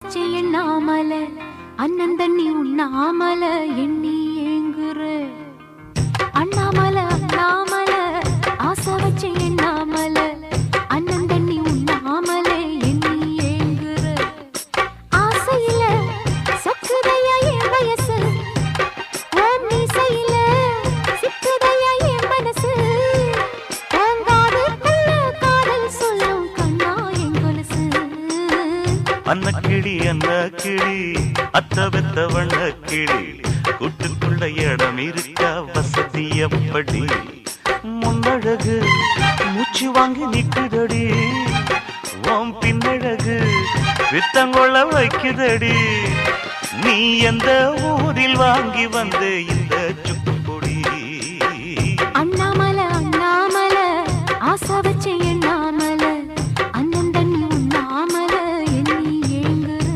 எண்ணாமல அண்ணன் தண்ணி உண்ணாமல எண்ணி ஏங்குற அன்ன கிளி அன்ன கிளி அத்த வெத்த வண்ண கிளி கூட்டுக்குள்ள இடம் இருக்கா வசதி எப்படி முன்னழகு மூச்சு வாங்கி நிற்குதடி ஓம் பின்னழகு வித்தங்கொள்ள வைக்குதடி. நீ எந்த ஊரில் வாங்கி வந்து இந்த சுக்கு